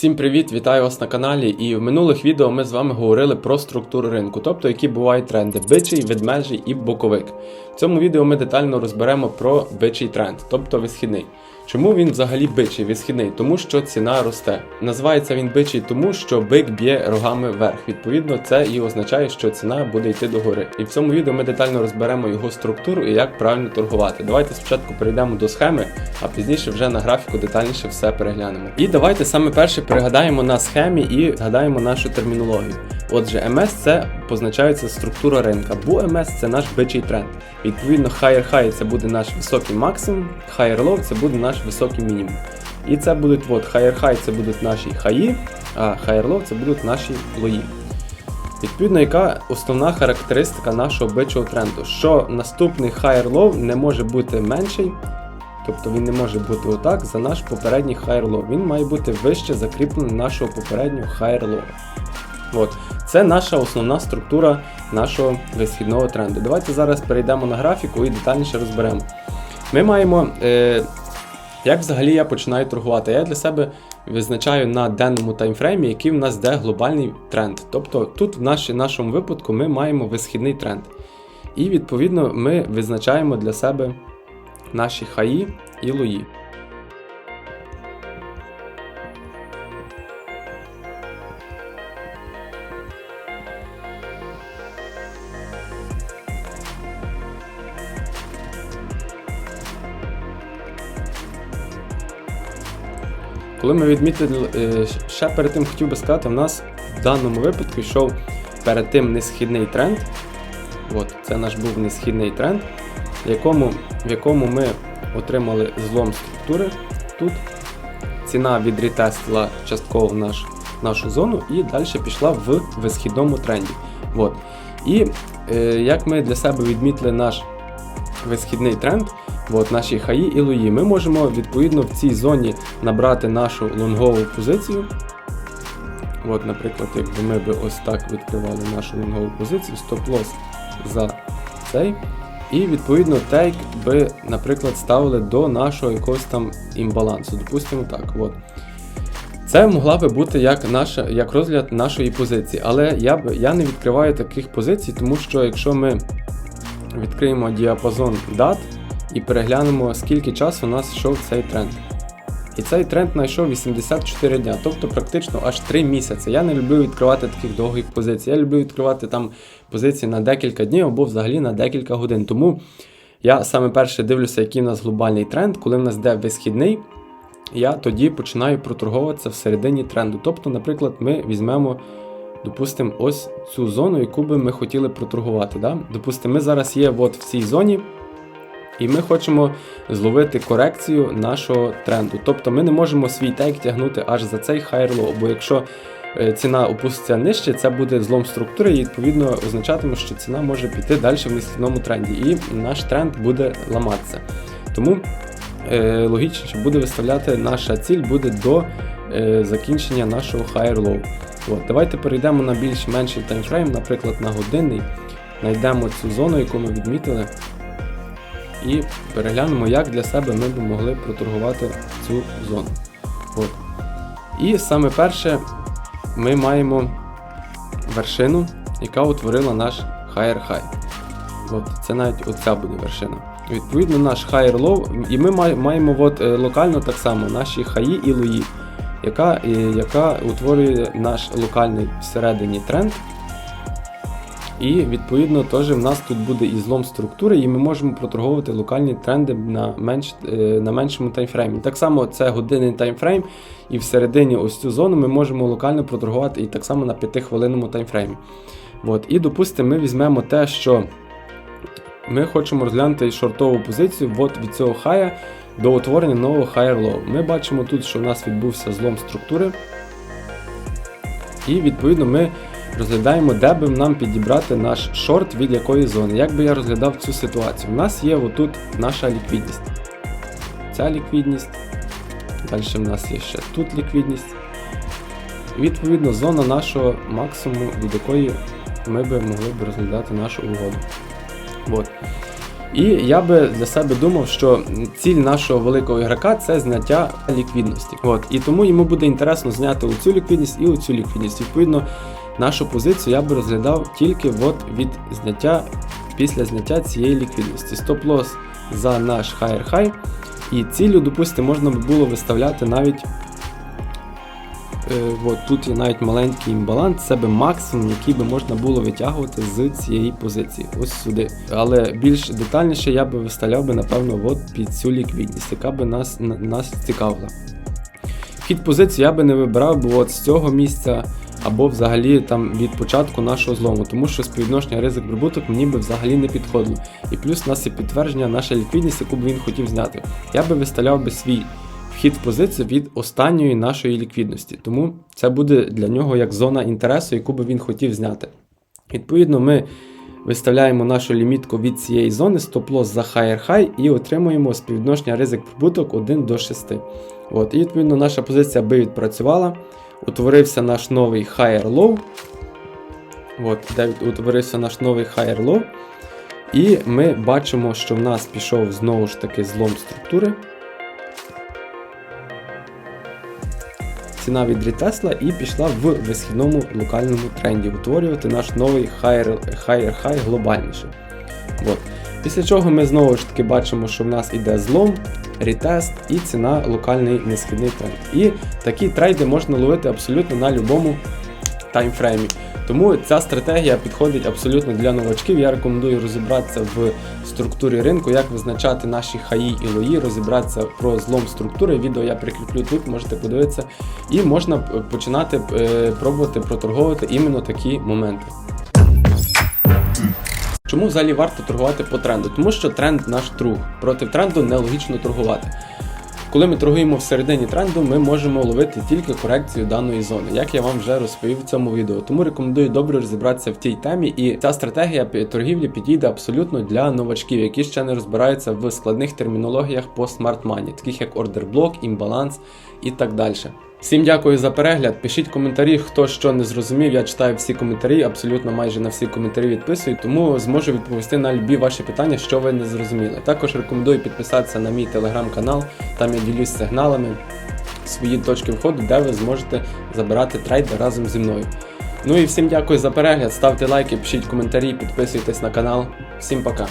Всім привіт, вітаю вас на каналі. І в минулих відео ми з вами говорили про структуру ринку, тобто які бувають тренди бичий, ведмежий і боковик. В цьому відео ми детально розберемо про бичий тренд, тобто висхідний. Чому він взагалі бичий, висхідний? Тому що ціна росте. Називається він бичий, тому що бик б'є рогами вверх. Відповідно, це і означає, що ціна буде йти догори. І в цьому відео ми детально розберемо його структуру і як правильно торгувати. Давайте спочатку перейдемо до схеми, а пізніше вже на графіку детальніше все переглянемо. І давайте саме перше пригадаємо на схемі і згадаємо нашу термінологію. Отже, МС це позначається структура ринка, бо МС це наш бичий тренд. Відповідно, higher high це буде наш високий максимум, higher low це буде наш високий мінімум. І це будуть от, higher high це будуть наші хаї, а higher low це будуть наші лої. Відповідно, яка основна характеристика нашого бичого тренду? Що наступний higher low не може бути менший, тобто він не може бути отак за наш попередній higher low. Він має бути вище закріплений нашого попереднього higher low. От. Це наша основна структура нашого висхідного тренду. Давайте зараз перейдемо на графіку і детальніше розберемо. Ми маємо. Е, як взагалі я починаю торгувати? Я для себе визначаю на денному таймфреймі, який в нас йде глобальний тренд. Тобто тут в наш, нашому випадку ми маємо висхідний тренд. І відповідно ми визначаємо для себе наші хаї і лої. Коли ми відмітили, е, ще перед тим хотів би сказати, в нас в даному випадку йшов перед тим несхідний тренд. От, це наш був несхідний тренд, в якому, в якому ми отримали злом структури тут. Ціна відрітестила частково наш, нашу зону і далі пішла в висхідному тренді. От. І е, як ми для себе відмітили наш висхідний тренд, от, наші хаї і лої, ми можемо відповідно в цій зоні набрати нашу лонгову позицію. От, Наприклад, якби ми би ось так відкривали нашу лонгову позицію, стоп-лосс за цей. І відповідно тейк би, наприклад, ставили до нашого якогось там імбалансу. Допустимо так. От. Це могла би бути як наша, як розгляд нашої позиції. Але я я не відкриваю таких позицій, тому що якщо ми відкриємо діапазон дат і переглянемо, скільки часу у нас йшов цей тренд. І цей тренд знайшов 84 дня, тобто практично аж 3 місяці. Я не люблю відкривати таких довгих позицій. Я люблю відкривати там позиції на декілька днів або взагалі на декілька годин. Тому я саме перше дивлюся, який у нас глобальний тренд, коли в нас йде висхідний. Я тоді починаю проторговуватися всередині тренду. Тобто, наприклад, ми візьмемо, допустимо, ось цю зону, яку би ми хотіли проторгувати. Да? Допустимо, ми зараз є от в цій зоні. І ми хочемо зловити корекцію нашого тренду. Тобто ми не можемо свій тейк тягнути аж за цей low, бо якщо е, ціна опуститься нижче, це буде злом структури, і відповідно означатиме, що ціна може піти далі в низькому тренді, і наш тренд буде ламатися. Тому е, логічно, що буде виставляти наша ціль буде до е, закінчення нашого low. От, Давайте перейдемо на більш менший таймфрейм, наприклад, на годинний. Знайдемо цю зону, яку ми відмітили і переглянемо, як для себе ми б могли проторгувати цю зону. От. І саме перше ми маємо вершину, яка утворила наш higher high. От, Це навіть оця буде вершина. Відповідно, наш higher low, і ми маємо от, е, локально так само наші хаї і лої, яка, яка утворює наш локальний всередині тренд. І відповідно теж в нас тут буде і злом структури, і ми можемо проторговувати локальні тренди на менш, е, на меншому таймфреймі. Так само це годинний таймфрейм, і всередині ось цю зону ми можемо локально проторгувати і так само на 5-хвилинному таймфреймі. От. І допустимо, ми візьмемо те, що ми хочемо розглянути шортову позицію от від цього хая до утворення нового higher low. Ми бачимо тут, що в нас відбувся злом структури. І відповідно ми розглядаємо, де би нам підібрати наш шорт від якої зони. Як би я розглядав цю ситуацію? У нас є отут наша ліквідність. Ця ліквідність. Далі в нас є ще тут ліквідність. Відповідно зона нашого максимуму, від якої ми би могли б розглядати нашу угоду. От. І я би для себе думав, що ціль нашого великого ігрока це зняття ліквідності. От і тому йому буде інтересно зняти оцю ліквідність і оцю ліквідність. Відповідно, нашу позицію я би розглядав тільки от від зняття після зняття цієї ліквідності. Стоп-лосс за наш higher high. І цілю, допустимо, можна було виставляти навіть. Е, от тут є навіть маленький імбаланс, це би максимум, який би можна було витягувати з цієї позиції. Ось сюди. Але більш детальніше я би виставляв би, напевно, от під цю ліквідність, яка би нас, нас цікавила. Вхід позиції я би не вибирав би от з цього місця або взагалі там від початку нашого злому, тому що співвідношення ризик прибуток мені би взагалі не підходило. І плюс у нас є підтвердження наша ліквідність, яку б він хотів зняти. Я би виставляв би свій вхід в позицію від останньої нашої ліквідності. Тому це буде для нього як зона інтересу, яку би він хотів зняти. Відповідно, ми виставляємо нашу лімітку від цієї зони, стоп-лосс за higher high і отримуємо співвідношення ризик прибуток 1 до 6. От, і відповідно наша позиція би відпрацювала. Утворився наш новий higher low. От, де утворився наш новий higher low. І ми бачимо, що в нас пішов знову ж таки злом структури. Ціна відрітесла і пішла в висхідному локальному тренді утворювати наш новий higher, higher high глобальніший. От. Після чого ми знову ж таки бачимо, що в нас іде злом, рітест і ціна локальний несхідний тренд. І такі трейди можна ловити абсолютно на будь-якому таймфреймі. Тому ця стратегія підходить абсолютно для новачків. Я рекомендую розібратися в структурі ринку, як визначати наші хаї і лої, розібратися про злом структури. Відео я прикріплю тут, можете подивитися. І можна починати е, пробувати проторговувати іменно такі моменти. Чому взагалі варто торгувати по тренду? Тому що тренд наш друг. Проти тренду нелогічно торгувати. Коли ми торгуємо всередині тренду, ми можемо ловити тільки корекцію даної зони, як я вам вже розповів в цьому відео. Тому рекомендую добре розібратися в тій темі, і ця стратегія торгівлі підійде абсолютно для новачків, які ще не розбираються в складних термінологіях по смарт мані, таких як ордер блок, імбаланс і так далі. Всім дякую за перегляд. Пишіть коментарі, хто що не зрозумів. Я читаю всі коментарі, абсолютно майже на всі коментарі відписую, тому зможу відповісти на любі ваші питання, що ви не зрозуміли. Також рекомендую підписатися на мій телеграм-канал, там я ділюсь сигналами, свої точки входу, де ви зможете забирати трейди разом зі мною. Ну і всім дякую за перегляд. Ставте лайки, пишіть коментарі, підписуйтесь на канал. Всім пока.